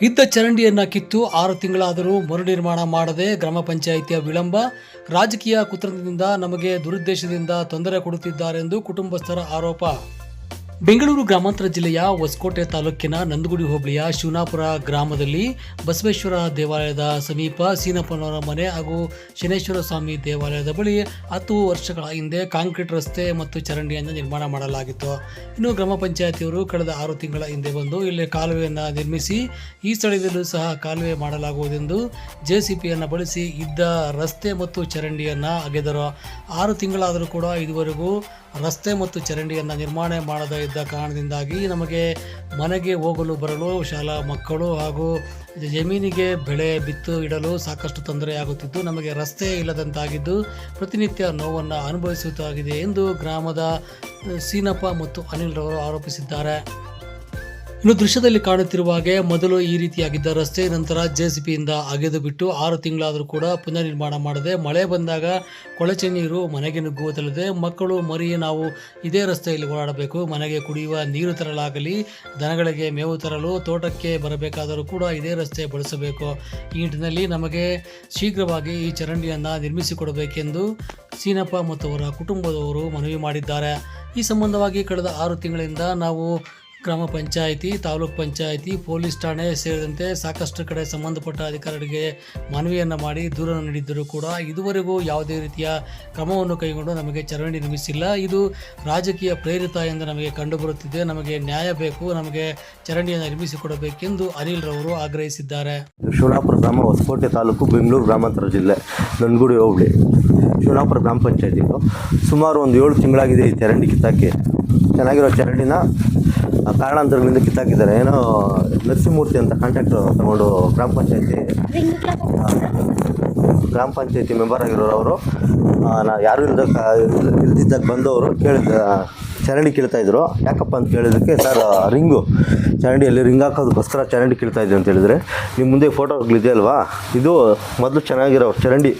ಇದ್ದ ಚರಂಡಿಯನ್ನ ಕಿತ್ತು ಆರು ತಿಂಗಳಾದರೂ ಮರುನಿರ್ಮಾಣ ಮಾಡದೆ ಗ್ರಾಮ ಪಂಚಾಯಿತಿಯ ವಿಳಂಬ, ರಾಜಕೀಯ ಕುತಂತ್ರದಿಂದ ನಮಗೆ ದುರುದ್ದೇಶದಿಂದ ತೊಂದರೆ ಕೊಡುತ್ತಿದ್ದಾರೆಂದು ಕುಟುಂಬಸ್ಥರ ಆರೋಪ. ಬೆಂಗಳೂರು ಗ್ರಾಮಾಂತರ ಜಿಲ್ಲೆಯ ಹೊಸಕೋಟೆ ತಾಲೂಕಿನ ನಂದಗುಡಿ ಹೋಬಳಿಯ ಶಿವನಾಪುರ ಗ್ರಾಮದಲ್ಲಿ ಬಸವೇಶ್ವರ ದೇವಾಲಯದ ಸಮೀಪ ಸೀನಪ್ಪನವರ ಮನೆ ಹಾಗೂ ಶನೇಶ್ವರ ಸ್ವಾಮಿ ದೇವಾಲಯದ ಬಳಿ ಹತ್ತು ವರ್ಷಗಳ ಹಿಂದೆ ಕಾಂಕ್ರೀಟ್ ರಸ್ತೆ ಮತ್ತು ಚರಂಡಿಯನ್ನು ನಿರ್ಮಾಣ ಮಾಡಲಾಗಿತ್ತು. ಇನ್ನು ಗ್ರಾಮ ಪಂಚಾಯತಿಯವರು ಕಳೆದ ಆರು ತಿಂಗಳ ಹಿಂದೆ ಬಂದು ಇಲ್ಲಿ ಕಾಲುವೆಯನ್ನು ನಿರ್ಮಿಸಿ ಈ ಸ್ಥಳದಲ್ಲೂ ಸಹ ಕಾಲುವೆ ಮಾಡಲಾಗುವುದೆಂದು ಜೆ ಸಿ ಪಿಯನ್ನು ಬಳಸಿ ಇದ್ದ ರಸ್ತೆ ಮತ್ತು ಚರಂಡಿಯನ್ನು ಅಗೆದರು. ಆರು ತಿಂಗಳಾದರೂ ಕೂಡ ಇದುವರೆಗೂ ರಸ್ತೆ ಮತ್ತು ಚರಂಡಿಯನ್ನು ನಿರ್ಮಾಣ ಮಾಡದೇ ಇದ್ದ ಕಾರಣದಿಂದಾಗಿ ನಮಗೆ ಮನೆಗೆ ಹೋಗಲು ಬರಲು, ಶಾಲಾ ಮಕ್ಕಳು ಹಾಗೂ ಜಮೀನಿಗೆ ಬೆಳೆ ಬಿತ್ತು ಇಡಲು ಸಾಕಷ್ಟು ತೊಂದರೆಯಾಗುತ್ತಿದ್ದು ನಮಗೆ ರಸ್ತೆ ಇಲ್ಲದಂತಾಗಿದ್ದು ಪ್ರತಿನಿತ್ಯ ನೋವನ್ನು ಅನುಭವಿಸುತ್ತಾಗಿದೆ ಎಂದು ಗ್ರಾಮದ ಸೀನಪ್ಪ ಮತ್ತು ಅನಿಲ್ರವರು ಆರೋಪಿಸಿದ್ದಾರೆ. ಇನ್ನು ದೃಶ್ಯದಲ್ಲಿ ಕಾಣುತ್ತಿರುವ ಹಾಗೆ ಮೊದಲು ಈ ರೀತಿಯಾಗಿದ್ದ ರಸ್ತೆ, ನಂತರ ಜೆಸಿಪಿಯಿಂದ ಅಗೆದು ಬಿಟ್ಟು ಆರು ತಿಂಗಳಾದರೂ ಕೂಡ ಪುನರ್ನಿರ್ಮಾಣ ಮಾಡದೆ ಮಳೆ ಬಂದಾಗ ಕೊಳಚೆ ನೀರು ಮನೆಗೆ ನುಗ್ಗುವುದಲ್ಲದೆ ಮಕ್ಕಳು ಮರಿ ನಾವು ಇದೇ ರಸ್ತೆಯಲ್ಲಿ ಓಡಾಡಬೇಕು, ಮನೆಗೆ ಕುಡಿಯುವ ನೀರು ತರಲಾಗಲಿ, ದನಗಳಿಗೆ ಮೇವು ತರಲು, ತೋಟಕ್ಕೆ ಬರಬೇಕಾದರೂ ಕೂಡ ಇದೇ ರಸ್ತೆ ಬಳಸಬೇಕು. ಈ ನಿಟ್ಟಿನಲ್ಲಿ ನಮಗೆ ಶೀಘ್ರವಾಗಿ ಈ ಚರಂಡಿಯನ್ನು ನಿರ್ಮಿಸಿಕೊಡಬೇಕೆಂದು ಸೀನಪ್ಪ ಮತ್ತು ಅವರ ಕುಟುಂಬದವರು ಮನವಿ ಮಾಡಿದ್ದಾರೆ. ಈ ಸಂಬಂಧವಾಗಿ ಕಳೆದ ಆರು ತಿಂಗಳಿಂದ ನಾವು ಗ್ರಾಮ ಪಂಚಾಯಿತಿ, ತಾಲೂಕ್ ಪಂಚಾಯಿತಿ, ಪೊಲೀಸ್ ಠಾಣೆ ಸೇರಿದಂತೆ ಸಾಕಷ್ಟು ಕಡೆ ಸಂಬಂಧಪಟ್ಟ ಅಧಿಕಾರಿಗಳಿಗೆ ಮನವಿಯನ್ನು ಮಾಡಿ ದೂರನ್ನು ನೀಡಿದ್ದರೂ ಕೂಡ ಇದುವರೆಗೂ ಯಾವುದೇ ರೀತಿಯ ಕ್ರಮವನ್ನು ಕೈಗೊಂಡು ನಮಗೆ ಚರಂಡಿ ನಿರ್ಮಿಸಿಲ್ಲ. ಇದು ರಾಜಕೀಯ ಪ್ರೇರಿತ ಎಂದು ನಮಗೆ ಕಂಡುಬರುತ್ತಿದೆ. ನಮಗೆ ನ್ಯಾಯ ಬೇಕು, ನಮಗೆ ಚರಂಡಿಯನ್ನು ನಿರ್ಮಿಸಿಕೊಡಬೇಕೆಂದು ಅನಿಲ್ ರವರು ಆಗ್ರಹಿಸಿದ್ದಾರೆ. ಶಿವನಾಪುರ ಗ್ರಾಮ ಹೊಸಕೋಟೆ ತಾಲೂಕು ಬೆಂಗಳೂರು ಗ್ರಾಮಾಂತರ ಜಿಲ್ಲೆ ನಂದಗುಡಿ ಹೋಬಳಿ. ಶಿವನಾಪುರ ಗ್ರಾಮ ಪಂಚಾಯತಿ ಸುಮಾರು ಒಂದು ಏಳು ತಿಂಗಳಾಗಿದೆ ಈ ಚರಂಡಿ ಕಿತ್ತಾಕಿ ಚೆನ್ನಾಗಿರೋ ಚರಂಡಿನ ಕಾರಣಾಂತರಗಳಿಂದ ಕಿತ್ತಾಕಿದ್ದಾರೆ. ಏನೋ ನರಸಿಂಹಮೂರ್ತಿ ಅಂತ ಕಾಂಟ್ರಾಕ್ಟರ್ ತಗೊಂಡು ಗ್ರಾಮ ಪಂಚಾಯತಿ ಗ್ರಾಮ ಪಂಚಾಯತಿ ಮೆಂಬರ್ ಆಗಿರೋರು ಅವರು ನಾ ಯಾರು ಇಲ್ಲದ ಇಲ್ದಿದ್ದಾಗ ಬಂದವರು ಕೇಳಿದ ಚರಂಡಿ ಕೀಳ್ತಾ ಇದ್ರು. ಯಾಕಪ್ಪ ಅಂತ ಕೇಳಿದ್ದಕ್ಕೆ, ಸರ್ ರಿಂಗು, ಚರಂಡಿಯಲ್ಲಿ ರಿಂಗ್ ಹಾಕೋದಕ್ಕೋಸ್ಕರ ಚರಂಡಿ ಕೀಳ್ತಾ ಇದ್ದೆ ಅಂತ ಹೇಳಿದ್ರೆ ನಿಮ್ಮ ಮುಂದೆ ಫೋಟೋಗಳಿದೆ ಅಲ್ವಾ ಇದು ಮೊದಲು ಚೆನ್ನಾಗಿರೋ ಚರಂಡಿ.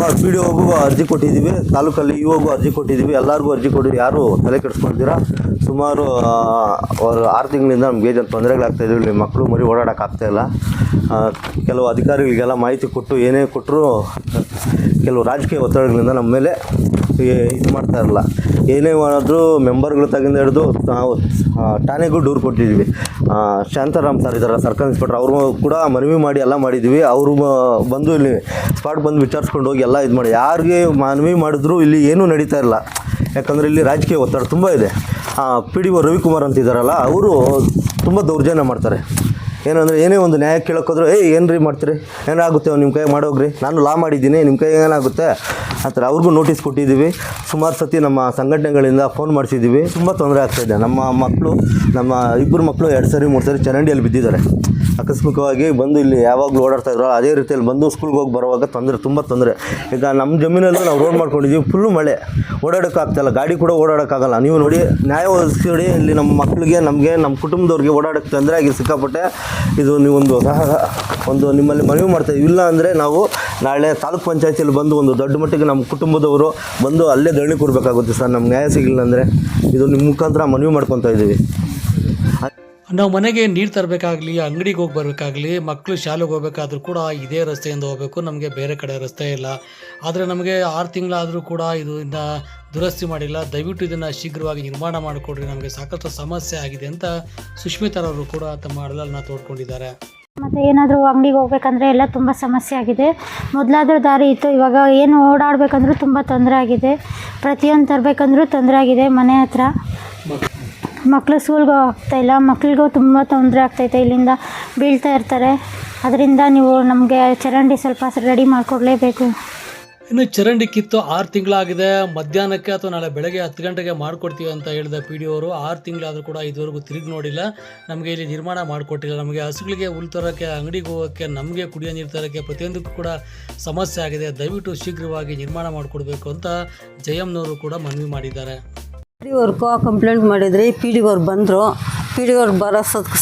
ಪಿ ಡಿ ಒಗೂ ಅರ್ಜಿ ಕೊಟ್ಟಿದ್ದೀವಿ, ತಾಲೂಕಲ್ಲಿ ಇ ಒಗೂ ಅರ್ಜಿ ಕೊಟ್ಟಿದ್ದೀವಿ, ಎಲ್ಲರಿಗೂ ಅರ್ಜಿ ಕೊಟ್ಟಿದ್ದೀವಿ ಯಾರು ತಲೆ ಕೆಡಿಸ್ಕೊಳ್ತೀರಾ? ಸುಮಾರು ಅವರು ಆರು ತಿಂಗಳಿಂದ ನಮ್ಗೆ ಏನು ಇದ್ದೀವಿ ಇಲ್ಲಿ ಮಕ್ಕಳು ಮರಿ ಓಡಾಡೋಕ್ಕಾಗ್ತಾ ಇಲ್ಲ. ಕೆಲವು ಅಧಿಕಾರಿಗಳಿಗೆಲ್ಲ ಮಾಹಿತಿ ಕೊಟ್ಟು ಏನೇ ಕೊಟ್ಟರು ಕೆಲವು ರಾಜಕೀಯ ಒತ್ತಡಗಳಿಂದ ನಮ್ಮ ಮೇಲೆ ಇದು ಮಾಡ್ತಾ ಇರಲ್ಲ. ಏನೇ ಮಾಡಿದ್ರು ಮೆಂಬರ್ಗಳು ತಗೊಂಡು ಹಿಡಿದು ನಾವು ಠಾಣೆಗೂ ಡೂರ್ ಕೊಟ್ಟಿದ್ವಿ ಶಾಂತಾರಾಮ್ ಸರ್ ಇದ್ದಾರೆ ಸರ್ಕಲ್ ಇನ್ಸ್ಪೆಕ್ಟರ್, ಅವರು ಕೂಡ ಮನವಿ ಮಾಡಿ ಎಲ್ಲ ಮಾಡಿದ್ವಿ ಅವರು ಬಂದು ಇಲ್ಲಿ ಸ್ಪಾಟ್ ಬಂದು ವಿಚಾರಿಸ್ಕೊಂಡು ಹೋಗಿ ಎಲ್ಲ ಇದು ಮಾಡಿ. ಯಾರಿಗೆ ಮನವಿ ಮಾಡಿದ್ರು ಇಲ್ಲಿ ಏನೂ ನಡೀತಾ ಇಲ್ಲ ಯಾಕಂದರೆ ಇಲ್ಲಿ ರಾಜಕೀಯ ಒತ್ತಡ ತುಂಬ ಇದೆ. ಪಿ ಡಿ ಓ ರವಿಕುಮಾರ್ ಅಂತ ಇದ್ದಾರಲ್ಲ ಅವರು ತುಂಬ ದೌರ್ಜನ್ಯ ಮಾಡ್ತಾರೆ. ಏನಂದರೆ ಏನೇ ಒಂದು ನ್ಯಾಯ ಕೇಳೋಕ್ಕೋದ್ರೆ, ಏಯ್ ಏನು ರೀ ಮಾಡ್ತೀರಿ? ಏನಾಗುತ್ತೆ ನಿಮ್ಮ ಕೈ ಮಾಡೋಗ್ರಿ? ನಾನು ಲಾ ಮಾಡಿದ್ದೀನಿ ನಿಮ್ಮ ಕೈ ಏನಾಗುತ್ತೆ? ಆ ಥರ ಅವ್ರಿಗೂ ನೋಟಿಸ್ ಕೊಟ್ಟಿದ್ದೀವಿ. ಸುಮಾರು ಸತಿ ನಮ್ಮ ಸಂಘಟನೆಗಳಿಂದ ಫೋನ್ ಮಾಡಿಸಿದ್ದೀವಿ. ತುಂಬ ತೊಂದರೆ ಆಗ್ತಾಯಿದೆ ನಮ್ಮ ಮಕ್ಕಳು ನಮ್ಮ ಇಬ್ಬರು ಮಕ್ಕಳು ಎರಡು ಸರಿ, ಮೂರು ಸರಿ ಚರಂಡಿಯಲ್ಲಿ ಬಿದ್ದಿದ್ದಾರೆ. ಆಕಸ್ಮಿಕವಾಗಿ ಬಂದು ಇಲ್ಲಿ ಯಾವಾಗಲೂ ಓಡಾಡ್ತಾ ಇದ್ರು ಅದೇ ರೀತಿಯಲ್ಲಿ ಬಂದು ಸ್ಕೂಲ್ಗೆ ಹೋಗಿ ಬರುವಾಗ ತೊಂದರೆ, ತುಂಬ ತೊಂದರೆ. ಈಗ ನಮ್ಮ ಜಮೀನಲ್ಲೂ ನಾವು ರೋಡ್ ಮಾಡ್ಕೊಂಡಿದ್ದೀವಿ ಫುಲ್ಲು ಮಳೆ. ಓಡಾಡೋಕ್ಕಾಗ್ತಾಯಿಲ್ಲ ಗಾಡಿ ಕೂಡ ಓಡಾಡೋಕ್ಕಾಗಲ್ಲ. ನೀವು ನೋಡಿ, ನ್ಯಾಯ ಒದಗಿಸಿ ನೋಡಿ ಇಲ್ಲಿ ನಮ್ಮ ಮಕ್ಕಳಿಗೆ ನಮಗೆ ನಮ್ಮ ಕುಟುಂಬದವ್ರಿಗೆ ಓಡಾಡೋಕ್ಕೆ ತೊಂದರೆ ಆಗಿ ಸಿಕ್ಕಾಪಟ್ಟೆ ಇದು ನೀವೊಂದು ಒಂದು ನಿಮ್ಮಲ್ಲಿ ಮನವಿ ಮಾಡ್ತಾ ಇದ್ದೀವಿ. ಇಲ್ಲ ಅಂದರೆ ನಾವು ನಾಳೆ ತಾಲೂಕ್ ಪಂಚಾಯತಿಯಲ್ಲಿ ಬಂದು ಒಂದು ದೊಡ್ಡ ಮಟ್ಟಿಗೆ ನಮ್ಮ ಕುಟುಂಬದವರು ಬಂದು ಅಲ್ಲೇ ಧರಣಿ ಕೊಡಬೇಕಾಗುತ್ತೆ ಸರ್. ನಮ್ಗೆ ನ್ಯಾಯ ಸಿಗಲಿಲ್ಲ ಅಂದರೆ ಇದು ನಿಮ್ಮ ಮುಖಾಂತರ ಮನವಿ ಮಾಡ್ಕೊತಾ ಇದ್ದೀವಿ ನಾವು ಮನೆಗೆ ನೀರು ತರಬೇಕಾಗ್ಲಿ, ಅಂಗಡಿಗೆ ಹೋಗಿ ಬರಬೇಕಾಗಲಿ ಮಕ್ಕಳು ಶಾಲೆಗೆ ಹೋಗ್ಬೇಕಾದ್ರೂ ಕೂಡ ಇದೇ ರಸ್ತೆಯಿಂದ ಹೋಗಬೇಕು. ನಮಗೆ ಬೇರೆ ಕಡೆ ರಸ್ತೆ ಇಲ್ಲ. ಆದರೆ ನಮಗೆ ಆರು ತಿಂಗಳಾದರೂ ಕೂಡ ಇದು ದುರಸ್ತಿ ಮಾಡಿಲ್ಲ. ದಯವಿಟ್ಟು ಇದನ್ನು ಶೀಘ್ರವಾಗಿ ನಿರ್ಮಾಣ ಮಾಡಿಕೊಡ್ರಿ. ನಮಗೆ ಸಾಕಷ್ಟು ಸಮಸ್ಯೆ ಆಗಿದೆ ಅಂತ ಸುಷ್ಮಿತಾರವರು ಕೂಡ ತಮ್ಮ ಅಳಲನ್ನು ತೋಡ್ಕೊಂಡಿದ್ದಾರೆ. ಮತ್ತು ಏನಾದರೂ ಅಂಗಡಿಗೆ ಹೋಗ್ಬೇಕಂದ್ರೆ ಎಲ್ಲ ತುಂಬ ಸಮಸ್ಯೆ ಆಗಿದೆ. ಮೊದಲಾದ್ರೂ ದಾರಿ ಇತ್ತು. ಇವಾಗ ಏನು ಓಡಾಡಬೇಕಂದ್ರೂ ತುಂಬ ತೊಂದರೆ ಆಗಿದೆ. ಪ್ರತಿಯೊಂದು ತರಬೇಕಂದ್ರೂ ತೊಂದರೆ ಆಗಿದೆ ಮನೆ ಹತ್ರ. ಮಕ್ಕಳು ಸ್ಕೂಲ್ಗೆ ಹೋಗ್ತಾ ಇಲ್ಲ. ಮಕ್ಳಿಗೂ ತುಂಬ ತೊಂದರೆ ಆಗ್ತೈತೆ ಇಲ್ಲಿಂದ ಬೀಳ್ತಾ ಇರ್ತಾರೆ. ಅದರಿಂದ ನೀವು ನಮಗೆ ಚರಂಡಿ ಸ್ವಲ್ಪ ರೆಡಿ ಮಾಡಿಕೊಡ್ಲೇಬೇಕು. ಇನ್ನು ಚರಂಡಿ ಕಿತ್ತು ಆರು ತಿಂಗಳಾಗಿದೆ. ಮಧ್ಯಾಹ್ನಕ್ಕೆ ಅಥವಾ ನಾಳೆ ಬೆಳಗ್ಗೆ ಹತ್ತು ಗಂಟೆಗೆ ಮಾಡಿಕೊಡ್ತೀವಿ ಅಂತ ಹೇಳಿದ ಪಿ ಡಿ ಅವರು ಆರು ತಿಂಗಳಾದರೂ ಕೂಡ ಇದುವರೆಗೂ ತಿರುಗಿ ನೋಡಿಲ್ಲ. ನಮಗೆ ಇಲ್ಲಿ ನಿರ್ಮಾಣ ಮಾಡಿಕೊಟ್ಟಿಲ್ಲ. ನಮಗೆ ಹಸುಗಳಿಗೆ ಹುಲ್ ತರೋಕ್ಕೆ, ಅಂಗಡಿಗೆ ಹೋಗೋಕ್ಕೆ, ನಮಗೆ ಕುಡಿಯೋ ನೀರು ತರೋಕ್ಕೆ ಪ್ರತಿಯೊಂದಕ್ಕೂ ಕೂಡ ಸಮಸ್ಯೆ ಆಗಿದೆ. ದಯವಿಟ್ಟು ಶೀಘ್ರವಾಗಿ ನಿರ್ಮಾಣ ಮಾಡಿಕೊಡ್ಬೇಕು ಅಂತ ಜಯಮ್ನವರು ಕೂಡ ಮನವಿ ಮಾಡಿದ್ದಾರೆ. ಡಿ ಅವ್ರಿಗೂ ಕಂಪ್ಲೇಂಟ್ ಮಾಡಿದ್ರಿ ಪಿ ಡಿ ಅವ್ರು ಬಂದರು. ಪಿ ಡಿ ಅವ್ರು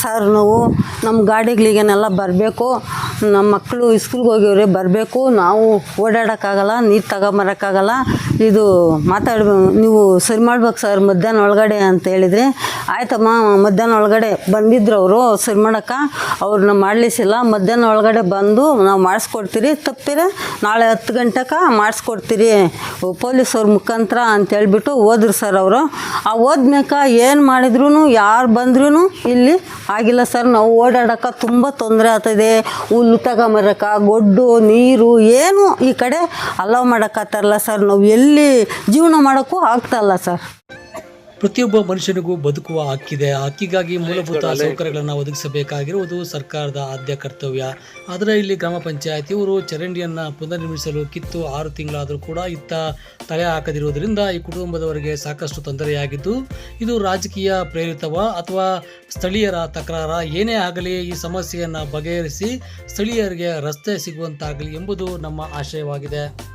ಸರ್ ನಾವು ನಮ್ಮ ಗಾಡಿಗಳಿಗೇನೆಲ್ಲ ಬರಬೇಕು. ನಮ್ಮ ಮಕ್ಕಳು ಸ್ಕೂಲ್ಗೆ ಹೋಗಿವ್ರಿ ಬರಬೇಕು. ನಾವು ಓಡಾಡೋಕ್ಕಾಗಲ್ಲ, ನೀರು ತಗೊಂಬರೋಕ್ಕಾಗಲ್ಲ. ಇದು ಮಾತಾಡ ನೀವು ಸರಿ ಮಾಡ್ಬೇಕು ಸರ್ ಮಧ್ಯಾಹ್ನ ಒಳಗಡೆ ಅಂತ ಹೇಳಿದರೆ. ಆಯ್ತಮ್ಮ, ಮಧ್ಯಾಹ್ನ ಒಳಗಡೆ ಬಂದಿದ್ರು ಅವರು, ಸರಿ ಮಾಡೋಕ್ಕೆ. ಅವ್ರನ್ನ ಮಾಡಲಿಸಿಲ್ಲ. ಮಧ್ಯಾಹ್ನ ಒಳಗಡೆ ಬಂದು ನಾವು ಮಾಡಿಸ್ಕೊಡ್ತೀರಿ, ತಪ್ಪಿರ ನಾಳೆ ಹತ್ತು ಗಂಟೆಗೆ ಮಾಡಿಸ್ಕೊಡ್ತೀರಿ ಪೊಲೀಸವ್ರ ಮುಖಾಂತರ ಅಂತ ಹೇಳ್ಬಿಟ್ಟು ಹೋದ್ರು ಸರ್ ಅವರು. ಆ ಓದ್ಮ್ಯಾಕ ಏನು ಮಾಡಿದ್ರು ಯಾರು ಬಂದ್ರೂ ಇಲ್ಲಿ ಆಗಿಲ್ಲ ಸರ್. ನಾವು ಓಡಾಡೋಕೆ ತುಂಬ ತೊಂದರೆ ಆಗ್ತದೆ. ಹುಲ್ಲು ತಗೊಂಬರಕ ಗೊಡ್ಡು, ನೀರು, ಏನು ಈ ಕಡೆ ಅಲೋ ಮಾಡೋಕ್ಕಾಗ್ತಾರಲ್ಲ ಸರ್. ನಾವು ಎಲ್ಲಿ ಜೀವನ ಮಾಡೋಕ್ಕೂ ಆಗ್ತಾಯಿಲ್ಲ ಸರ್. ಪ್ರತಿಯೊಬ್ಬ ಮನುಷ್ಯನಿಗೂ ಬದುಕುವ ಹಕ್ಕಿದೆ. ಆ ಹಕ್ಕಿಗಾಗಿ ಮೂಲಭೂತ ಸೌಕರ್ಯಗಳನ್ನು ಒದಗಿಸಬೇಕಾಗಿರುವುದು ಸರ್ಕಾರದ ಆದ್ಯ ಕರ್ತವ್ಯ. ಆದರೆ ಇಲ್ಲಿ ಗ್ರಾಮ ಪಂಚಾಯತಿಯವರು ಚರಂಡಿಯನ್ನು ಪುನರ್ನಿರ್ಮಿಸಲು ಕಿತ್ತು ಆರು ತಿಂಗಳಾದರೂ ಕೂಡ ಇತ್ತ ತಲೆ ಹಾಕದಿರುವುದರಿಂದ ಈ ಕುಟುಂಬದವರಿಗೆ ಸಾಕಷ್ಟು ತೊಂದರೆಯಾಗಿದ್ದು ಇದು ರಾಜಕೀಯ ಪ್ರೇರಿತವ ಅಥವಾ ಸ್ಥಳೀಯರ ತಕರಾರ? ಏನೇ ಆಗಲಿ ಈ ಸಮಸ್ಯೆಯನ್ನು ಬಗೆಹರಿಸಿ ಸ್ಥಳೀಯರಿಗೆ ರಸ್ತೆ ಸಿಗುವಂತಾಗಲಿ ಎಂಬುದು ನಮ್ಮ ಆಶಯವಾಗಿದೆ.